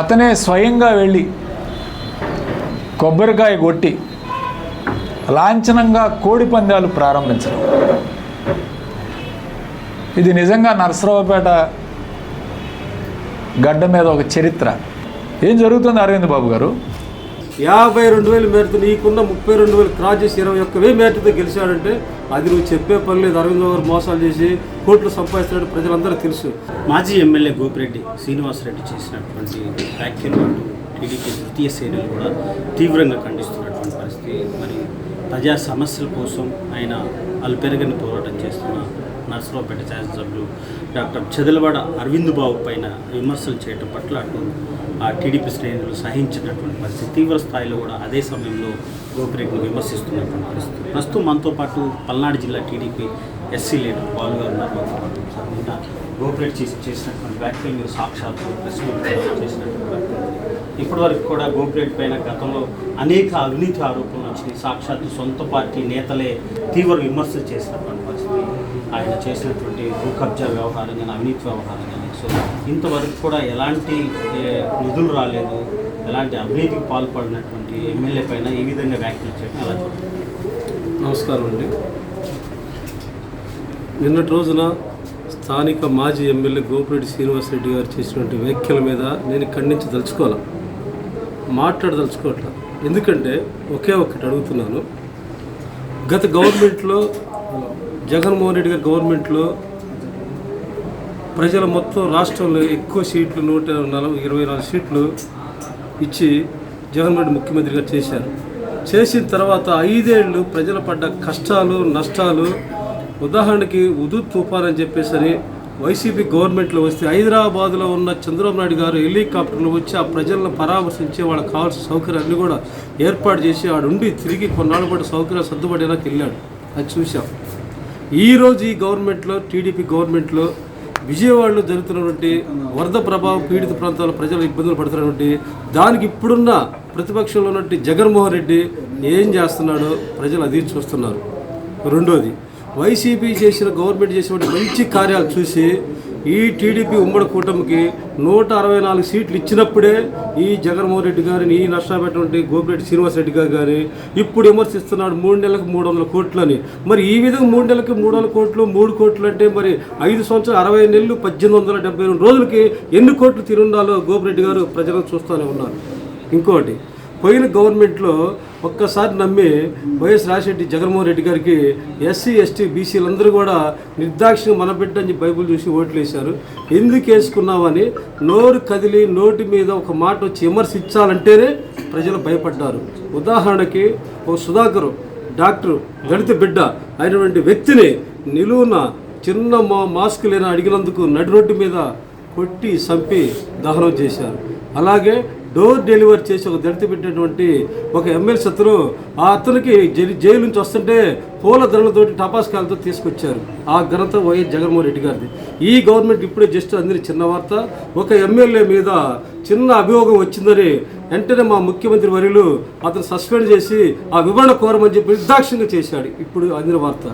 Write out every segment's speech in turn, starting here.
అతనే స్వయంగా వెళ్ళి కొబ్బరికాయ కొట్టి లాంఛనంగా కోడి పందాలు ప్రారంభించడం. ఇది నిజంగా నరసరావుపేట గడ్డ మీద ఒక చరిత్ర. ఏం జరుగుతుంది అరవింద్ బాబు గారు? యాభై రెండు వేల మేరతో నీకున్న ముప్పై రెండు వేలు క్రాస్ చేసి ఇరవై ఒక్క వేలు మేరతో గెలిచాడంటే అది నువ్వు చెప్పే పని లేదు. అరవింద్ గారు మోసాలు చేసి కోట్లు సంపాదిస్తున్నాడు ప్రజలందరూ తెలుసు. మాజీ ఎమ్మెల్యే గోపిరెడ్డి శ్రీనివాసరెడ్డి చేసినటువంటి వ్యాఖ్యలు అటు టీడీపీ తృతీయ శ్రేణులు కూడా తీవ్రంగా ఖండిస్తున్నటువంటి పరిస్థితి. మరి ప్రజా సమస్యల కోసం ఆయన అల్పెరగని పోరాటం చేస్తున్న నర్సరావుపేట శాసనసభ్యులు డాక్టర్ చెదలవాడ అరవింద్ బాబు పైన విమర్శలు చేయడం పట్ల అటు ఆ టీడీపీ శ్రేణులు సహించినటువంటి పరిస్థితి. తీవ్ర స్థాయిలో కూడా అదే సమయంలో గోపిరెడ్డిని విమర్శిస్తున్నటువంటి పరిస్థితి. ప్రస్తుతం మనతో పాటు పల్నాడు జిల్లా టీడీపీ ఎస్సీ లీడర్ బాలు ఉన్నారు నిన్న గోపిరెడ్డి చేసి చేసినటువంటి వ్యాఖ్యలు మీరు సాక్షాత్తు ప్రెస్ చేసినటువంటి ఇప్పటి వరకు కూడా గోపిరెడ్డి పైన గతంలో అనేక అవినీతి ఆరోపణలు వచ్చినాయి. సాక్షాత్తు సొంత పార్టీ నేతలే తీవ్ర విమర్శలు చేసినటువంటి ఆయన చేసినటువంటి భూ కబ్జా వ్యవహారం కానీ అవినీతి వ్యవహారం కానీ సో ఇంతవరకు కూడా ఎలాంటి నిధులు రాలేదు. ఎలాంటి అవినీతికి పాల్పడినటువంటి ఎమ్మెల్యే పైన ఈ విధంగా వ్యాఖ్యలు చేయడం అలా నమస్కారం అండి. నిన్నటి రోజున స్థానిక మాజీ ఎమ్మెల్యే గోపిరెడ్డి శ్రీనివాసరెడ్డి గారు చేసినటువంటి వ్యాఖ్యల మీద నేను ఖండించదలుచుకోవాలి మాట్లాడదలుచుకోవట్లేదు ఎందుకంటే ఒకే ఒక్కటి అడుగుతున్నాను. గత గవర్నమెంట్లో జగన్మోహన్ రెడ్డి గారి గవర్నమెంట్లో ప్రజల మొత్తం రాష్ట్రంలో ఎక్కువ సీట్లు నూట నలభై ఇరవై నాలుగు సీట్లు ఇచ్చి జగన్మోహన్ రెడ్డి ముఖ్యమంత్రిగా చేశారు. చేసిన తర్వాత ఐదేళ్ళు ప్రజలు పడ్డ కష్టాలు నష్టాలు ఉదాహరణకి ఉదు తుఫాన్ అని చెప్పేసరి వైసీపీ గవర్నమెంట్లో వస్తే హైదరాబాద్లో ఉన్న చంద్రబాబు నాయుడు గారు హెలికాప్టర్లు వచ్చి ఆ ప్రజలను పరామర్శించి వాళ్ళకి కావాల్సిన సౌకర్యాన్ని కూడా ఏర్పాటు చేసి ఆడుండి తిరిగి కొన్నాళ్ళు పాటు సౌకర్యాలు సర్దుబడేలాకి వెళ్ళాడు అది చూసాం ఈరోజు ఈ గవర్నమెంట్లో టీడీపీ గవర్నమెంట్లో విజయవాడలో జరుగుతున్నటువంటి వరద ప్రభావం పీడిత ప్రాంతాల ప్రజలు ఇబ్బందులు పడుతున్నటువంటి దానికి ఇప్పుడున్న ప్రతిపక్షంలో ఉన్నటువంటి జగన్మోహన్ రెడ్డి ఏం చేస్తున్నాడో ప్రజలు అది చూస్తున్నారు. రెండోది వైసీపీ చేసిన గవర్నమెంట్ చేసినటువంటి మంచి కార్యాలు చూసి ఈ టీడీపీ ఉమ్మడి కూటమికి నూట అరవై నాలుగు సీట్లు ఇచ్చినప్పుడే ఈ జగన్మోహన్ రెడ్డి గారిని ఈ నష్టపెట్టినటువంటి గోపిరెడ్డి శ్రీనివాసరెడ్డి గారు కానీ ఇప్పుడు విమర్శిస్తున్నాడు మూడు నెలలకు మూడు వందల కోట్లని. మరి ఈ విధంగా మూడు నెలలకు మూడు వందల కోట్లు మూడు కోట్లు అంటే మరి ఐదు సంవత్సరాలు అరవై నెలలు పద్దెనిమిది వందల డెబ్బై రెండు రోజులకి ఎన్ని కోట్లు తిరుండాలో గోపిరెడ్డి గారు ప్రజలను చూస్తూనే ఉన్నారు. ఇంకోటి పోయిన గవర్నమెంట్లో ఒక్కసారి నమ్మి వైఎస్ రాజశెట్టి జగన్మోహన్ రెడ్డి గారికి ఎస్సీ ఎస్టీ బీసీలందరూ కూడా నిర్దాక్షిణ మన బిడ్డ అని బైబుల్ చూసి ఓట్లు వేశారు. ఎందుకు వేసుకున్నామని నోరు కదిలి నోటి మీద ఒక మాట వచ్చి విమర్శించాలంటేనే ప్రజలు భయపడ్డారు. ఉదాహరణకి ఒక సుధాకర్ డాక్టర్ దళిత బిడ్డ అయినటువంటి వ్యక్తిని నిలువున చిన్న మా మాస్క్ లేని అడిగినందుకు నడి రోడ్డు మీద కొట్టి చంపి దహనం చేశారు. అలాగే డోర్ డెలివరీ చేసి ఒక దళిత పెట్టినటువంటి ఒక ఎమ్మెల్సీ అతను ఆ అతనికి జైలు జైలు నుంచి వస్తుంటే పూల ధరలతోటి టపాస్కాలతో తీసుకొచ్చారు. ఆ ఘనత వైఎస్ జగన్మోహన్ రెడ్డి గారిది. ఈ గవర్నమెంట్ ఇప్పుడే జస్ట్ అందిన చిన్న వార్త ఒక ఎమ్మెల్యే మీద చిన్న అభియోగం వచ్చిందని వెంటనే మా ముఖ్యమంత్రి వర్యులు అతను సస్పెండ్ చేసి ఆ వివరణ కోరమని చెప్పి నిర్దాక్షిణ్యంగా చేశాడు. ఇప్పుడు అందిన వార్త.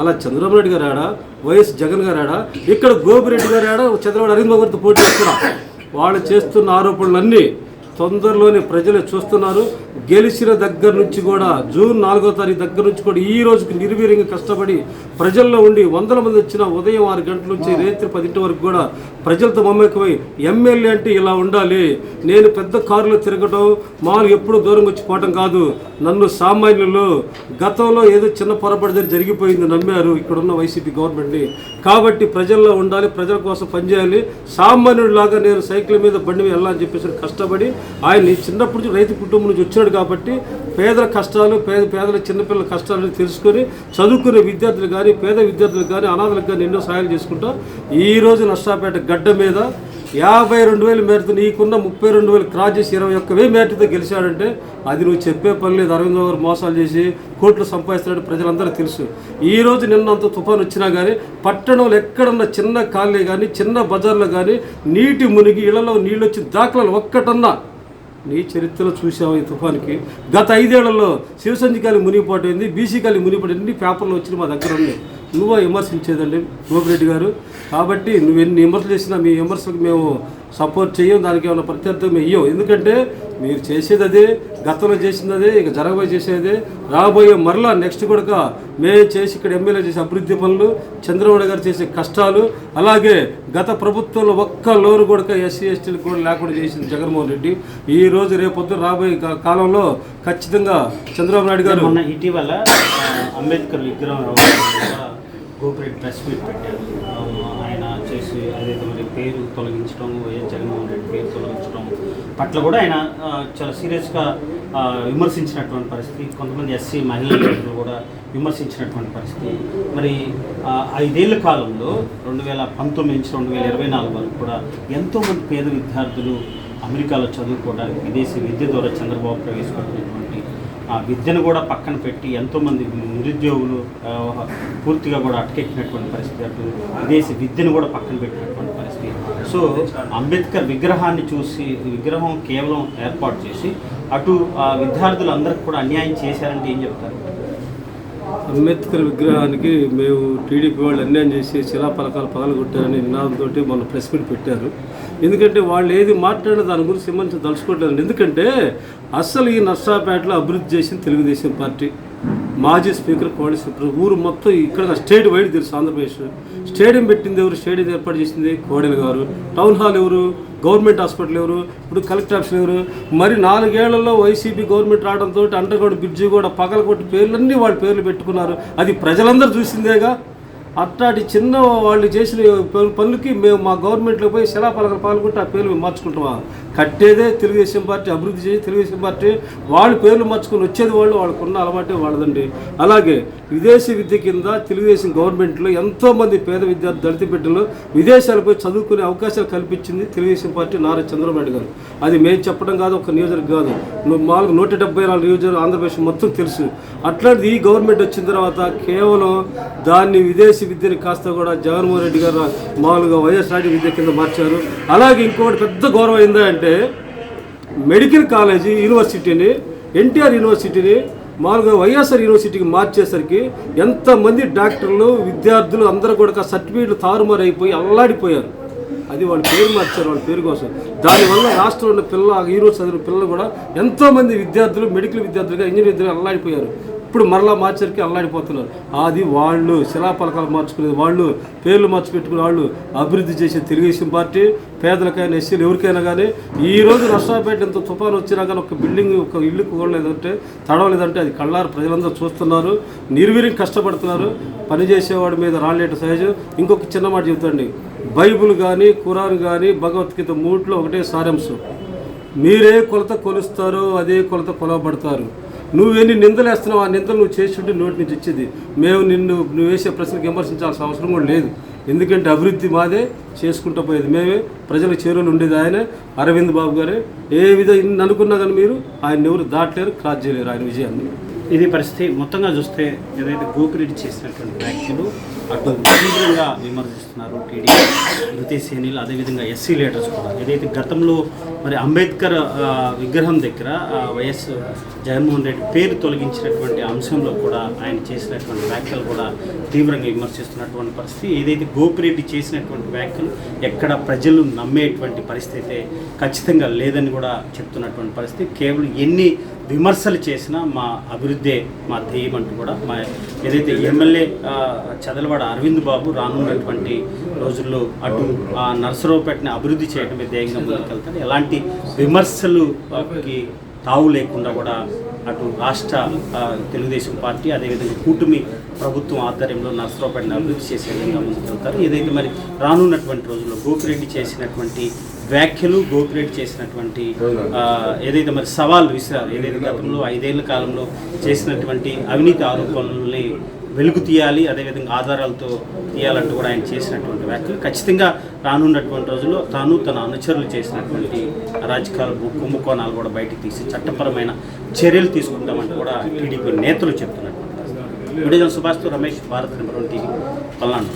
అలా చంద్రబాబు నాయుడు గారు ఆడా? వైఎస్ జగన్ గారు ఆడా? ఇక్కడ గోపిరెడ్డి గారు ఆడా? చంద్రబాబు అరవింద్ బాబు గారితో పోటీ చేస్తున్నా? వాళ్ళు చేస్తున్న ఆరోపణలన్నీ తొందరలోనే ప్రజలు చూస్తున్నారు. గెలిచిన దగ్గర నుంచి కూడా జూన్ నాలుగో తారీఖు దగ్గర నుంచి కూడా ఈ రోజుకి నిర్వీర్యంగా కష్టపడి ప్రజల్లో ఉండి వందల మంది వచ్చిన ఉదయం ఆరు గంటల నుంచి రాత్రి పదింటి వరకు కూడా ప్రజలతో మమ్మకమై ఎమ్మెల్యే అంటే ఇలా ఉండాలి. నేను పెద్ద కారులో తిరగటం మామూలుగా ఎప్పుడూ దూరం వచ్చి పోవటం కాదు. నన్ను సామాన్యులు గతంలో ఏదో చిన్న పొరపాటు జరిగి జరిగిపోయింది నమ్మారు ఇక్కడున్న వైసీపీ గవర్నమెంట్ని. కాబట్టి ప్రజల్లో ఉండాలి ప్రజల కోసం పనిచేయాలి సామాన్యుడిలాగా నేను సైకిల్ మీద బండి మీద వెళ్ళాలని చెప్పేసి కష్టపడి ఆయన చిన్నప్పటి నుంచి రైతు కుటుంబం నుంచి వచ్చాడు కాబట్టి పేదల కష్టాలు పేద పేదల చిన్నపిల్లల కష్టాలను తెలుసుకొని చదువుకునే విద్యార్థులు కానీ పేద విద్యార్థులకు కానీ అనాథలకు కానీ ఎన్నో సహాయాలు చేసుకుంటా ఈ రోజు నష్టాపేట గడ్డ మీద యాభై రెండు వేల మేరతో నీకున్న ముప్పై రెండు వేలు క్రాస్ చేసి ఇరవై ఒక్క వేలు మేరతో గెలిచాడంటే అది నువ్వు చెప్పే పని లేదు. అరవింద్ గారు మోసాలు చేసి కోట్లు సంపాదిస్తున్నాడు ప్రజలందరూ తెలుసు. ఈ రోజు నిన్నంత తుఫాన్ వచ్చినా కానీ పట్టణంలో ఎక్కడున్న చిన్న కాలనీ కానీ చిన్న బజార్లో కానీ నీటి మునిగి ఇళ్ళలో నీళ్ళు వచ్చి దాఖలాలు ఒక్కటన్నా నీ చరిత్రలో చూసావు ఈ తుఫాన్కి. గత ఐదేళ్ళలో శివసంజి కాలి మునిగిపోయింది బీసీ కాలి మునిగిపోయింది పేపర్లో వచ్చిన మా దగ్గర ఉన్నాయి నువ్వు విమర్శించేదండి గోపిరెడ్డి గారు. కాబట్టి నువ్వు ఎన్ని విమర్శలు చేసినా మీ విమర్శలకు మేము సపోర్ట్ చేయం దానికి ఏమైనా ప్రత్యర్థం ఇయ్యం. ఎందుకంటే మీరు చేసేది అదే గతంలో చేసింది అదే ఇక జరగబోయే చేసేదే రాబోయే మరలా నెక్స్ట్ కూడా మేము చేసి ఇక్కడ ఎమ్మెల్యే చేసే అభివృద్ధి పనులు చంద్రబాబు గారు చేసే కష్టాలు అలాగే గత ప్రభుత్వంలో ఒక్క లోను కూడా ఎస్సీ ఎస్టీలకు కూడా లేకుండా చేసింది జగన్మోహన్ రెడ్డి. ఈ రోజు రేపొద్దు రాబోయే కాలంలో ఖచ్చితంగా చంద్రబాబు నాయుడు గారు మొన్న ఇటీవల అంబేద్కర్ విగ్రహం గోపిరెడ్డి ప్రెస్ మీట్ పెట్టారు. ఆయన చేసి అదైతే మరి పేరు తొలగించడం వైఎస్ జగన్మోహన్ రెడ్డి పేరు తొలగించడం పట్ల కూడా ఆయన చాలా సీరియస్గా విమర్శించినటువంటి పరిస్థితి. కొంతమంది ఎస్సీ మహిళలు కూడా విమర్శించినటువంటి పరిస్థితి. మరి ఐదేళ్ళ కాలంలో రెండు వేల పంతొమ్మిది నుంచి రెండు వేల ఇరవై నాలుగు వరకు కూడా ఎంతోమంది పేద విద్యార్థులు అమెరికాలో చదువుకోవడానికి విదేశీ విద్య ద్వారా చంద్రబాబు ప్రవేశపెట్టినటువంటి విద్యను కూడా పక్కన పెట్టి ఎంతోమంది నిరుద్యోగులు పూర్తిగా కూడా అటకెక్కినటువంటి పరిస్థితి అటు విదేశీ విద్యను కూడా పక్కన పెట్టినటువంటి పరిస్థితి. సో అంబేద్కర్ విగ్రహాన్ని చూసి విగ్రహం కేవలం ఏర్పాటు చేసి అటు ఆ విద్యార్థులందరికీ కూడా అన్యాయం చేశారంటే ఏం చెప్తారు? అంబేద్కర్ విగ్రహానికి మేము టీడీపీ వాళ్ళు అన్యాయం చేసి శిలాపలకాలు పగలగొట్టారని నినాదంతో మొన్న ప్రెస్ మీట్ పెట్టారు. ఎందుకంటే వాళ్ళు ఏది మాట్లాడినా దాని గురించి సంబంధించి తలుచుకోవట్లేదు. ఎందుకంటే అసలు ఈ నర్సాపేటలో అభివృద్ధి చేసింది తెలుగుదేశం పార్టీ. మాజీ స్పీకర్ కోడి ఊరు మొత్తం ఇక్కడ స్టేట్ వైడ్ తెలుసు ఆంధ్రప్రదేశ్. స్టేడియం పెట్టింది ఎవరు? స్టేడియం ఏర్పాటు చేసింది కోడెల గారు. టౌన్ హాల్ ఎవరు? గవర్నమెంట్ హాస్పిటల్ ఎవరు? ఇప్పుడు కలెక్టర్ ఆఫీస్ ఎవరు? మరి నాలుగేళ్ళలో వైసీపీ గవర్నమెంట్ రావడంతో అండర్గ్రౌండ్ బ్రిడ్జి కూడా పగల కొట్టి పేర్లన్నీ వాళ్ళ పేర్లు పెట్టుకున్నారు. అది ప్రజలందరూ చూసిందేగా? అట్లాంటి చిన్న వాళ్ళు చేసిన పనులకి మేము మా గవర్నమెంట్లో పోయి శిలాపాలకు పాల్గొంటే ఆ పేర్లు మేము మార్చుకుంటామా? కట్టేదే తెలుగుదేశం పార్టీ అభివృద్ధి చేసి తెలుగుదేశం పార్టీ. వాళ్ళు పేర్లు మార్చుకొని వచ్చేది వాళ్ళు వాళ్ళకున్న అలవాటే వాళ్ళదండి. అలాగే విదేశీ విద్య కింద తెలుగుదేశం గవర్నమెంట్లో ఎంతోమంది పేద విద్యార్థి దళిత బిడ్డలు విదేశాలకు పోయి చదువుకునే అవకాశాలు కల్పించింది తెలుగుదేశం పార్టీ నారా చంద్రబాబు గారు. అది మేము చెప్పడం కాదు ఒక నియోజకవర్గం కాదు. మాకు నూట డెబ్బై నాలుగు నియోజకవర్గం ఆంధ్రప్రదేశ్ మొత్తం తెలుసు. అట్లాంటిది ఈ గవర్నమెంట్ వచ్చిన తర్వాత కేవలం దాన్ని విదేశీ విద్యని కాస్త కూడా జగన్మోహన్ రెడ్డి గారు మామూలుగా వైఎస్ రాజు విద్య కింద మార్చారు. అలాగే ఇంకొకటి పెద్ద గౌరవం ఏందా అంటే మెడికల్ కాలేజీ యూనివర్సిటీని ఎన్టీఆర్ యూనివర్సిటీని మామూలుగా వైఎస్ఆర్ యూనివర్సిటీకి మార్చేసరికి ఎంతమంది డాక్టర్లు విద్యార్థులు అందరూ కూడా సర్టిఫికేట్లు తారుమారు అయిపోయి అల్లాడిపోయారు. అది వాళ్ళ పేరు మార్చారు వాళ్ళ పేరు కోసం. దానివల్ల రాష్ట్రంలో ఉన్న ఆ ఈరోజు చదివిన పిల్లలు కూడా ఎంతోమంది విద్యార్థులు మెడికల్ విద్యార్థులుగా ఇంజనీర్ విద్యార్థులు అల్లాడిపోయారు. ఇప్పుడు మరలా మార్చరికి అల్లాడిపోతున్నారు. అది వాళ్ళు శిలాపలకాలు మార్చుకునేది వాళ్ళు పేర్లు మార్చిపెట్టుకునే వాళ్ళు అభివృద్ధి చేసే తెలుగుదేశం పార్టీ పేదలకైనా ఎస్సీలు ఎవరికైనా కానీ ఈ రోజు నష్టాపేట ఎంత తుఫాను వచ్చినా కానీ ఒక బిల్డింగ్ ఒక ఇల్లు కూడలేదంటే తడవలేదంటే అది కళ్ళారు ప్రజలందరూ చూస్తున్నారు. నిర్వీర్యం కష్టపడుతున్నారు. పనిచేసేవాడి మీద రాలేట సహజం. ఇంకొక చిన్న మాట చెబుతండి. బైబుల్ కానీ ఖురాన్ కానీ భగవద్గీత మూట్లో ఒకటే సారాంశం. మీరే కొలత కొలుస్తారో అదే కొలత కొలవబడతారు. నువ్వెన్ని నిందలు వేస్తున్నావు ఆ నిందలు నువ్వు చేస్తుంటే నోటి నుంచి వచ్చేది. మేము నిన్ను నువ్వు వేసే ప్రశ్నకు విమర్శించాల్సిన అవసరం కూడా లేదు. ఎందుకంటే అభివృద్ధి మాదే చేసుకుంటూ పోయేది. మేమే ప్రజల చేరువలు ఉండేది ఆయన అరవింద్ బాబు గారే. ఏ విధంగా ఇన్ని అనుకున్నా కానీ మీరు ఆయన ఎవరు దాటలేరు క్రాస్ చేయలేరు ఆయన విజయాన్ని. ఇది పరిస్థితి. మొత్తంగా చూస్తే ఏదైతే గోపిరెడ్డి చేసినటువంటి వ్యాఖ్యలు అటు తీవ్రంగా విమర్శిస్తున్నారు టీడీపీ మృతి శ్రేణులు అదేవిధంగా ఎస్సీ లీడర్స్ కూడా. ఏదైతే గతంలో మరి అంబేద్కర్ విగ్రహం దగ్గర వైఎస్ జగన్మోహన్ రెడ్డి పేరు తొలగించినటువంటి అంశంలో కూడా ఆయన చేసినటువంటి వ్యాఖ్యలు కూడా తీవ్రంగా విమర్శిస్తున్నటువంటి పరిస్థితి. ఏదైతే గోపిరెడ్డి చేసినటువంటి వ్యాఖ్యలు ఎక్కడ ప్రజలు నమ్మేటువంటి పరిస్థితి అయితే ఖచ్చితంగా లేదని కూడా చెప్తున్నటువంటి పరిస్థితి. కేవలం ఎన్ని విమర్శలు చేసినా మా అభివృద్ధే మా ధ్యేయం అంటూ కూడా మా ఏదైతే ఎమ్మెల్యే చదలవాడ అరవింద్ బాబు రానున్నటువంటి రోజుల్లో అటు ఆ నర్సరావుపేటని అభివృద్ధి చేయడమే ధ్యేయంగా ముందుకెళ్తారు. ఎలాంటి విమర్శలుకి తావు లేకుండా కూడా అటు రాష్ట్ర తెలుగుదేశం పార్టీ అదేవిధంగా కూటమి ప్రభుత్వం ఆధ్వర్యంలో నర్సరావుపేటని అభివృద్ధి చేసే విధంగా ముందుకెళ్తారు. ఏదైతే మరి రానున్నటువంటి రోజుల్లో గోపిరెడ్డి చేసినటువంటి వ్యాఖ్యలు గోపిరెడ్డి చేసినటువంటి ఏదైతే మరి సవాల్ విసిరారు ఏదైతే గతంలో ఐదేళ్ళ కాలంలో చేసినటువంటి అవినీతి ఆరోపణల్ని వెలుగు తీయాలి అదేవిధంగా ఆధారాలతో తీయాలంటూ కూడా ఆయన చేసినటువంటి వ్యాఖ్యలు. ఖచ్చితంగా రానున్నటువంటి రోజుల్లో తాను తన అనుచరులు చేసినటువంటి అరాజకాల భూ కుంభకోణాలు కూడా బయటికి తీసి చట్టపరమైన చర్యలు తీసుకుంటామంటూ కూడా టీడీపీ నేతలు చెప్తున్నటువంటి video సుభాష్తో Ramesh Bharat number one TV Palnadu.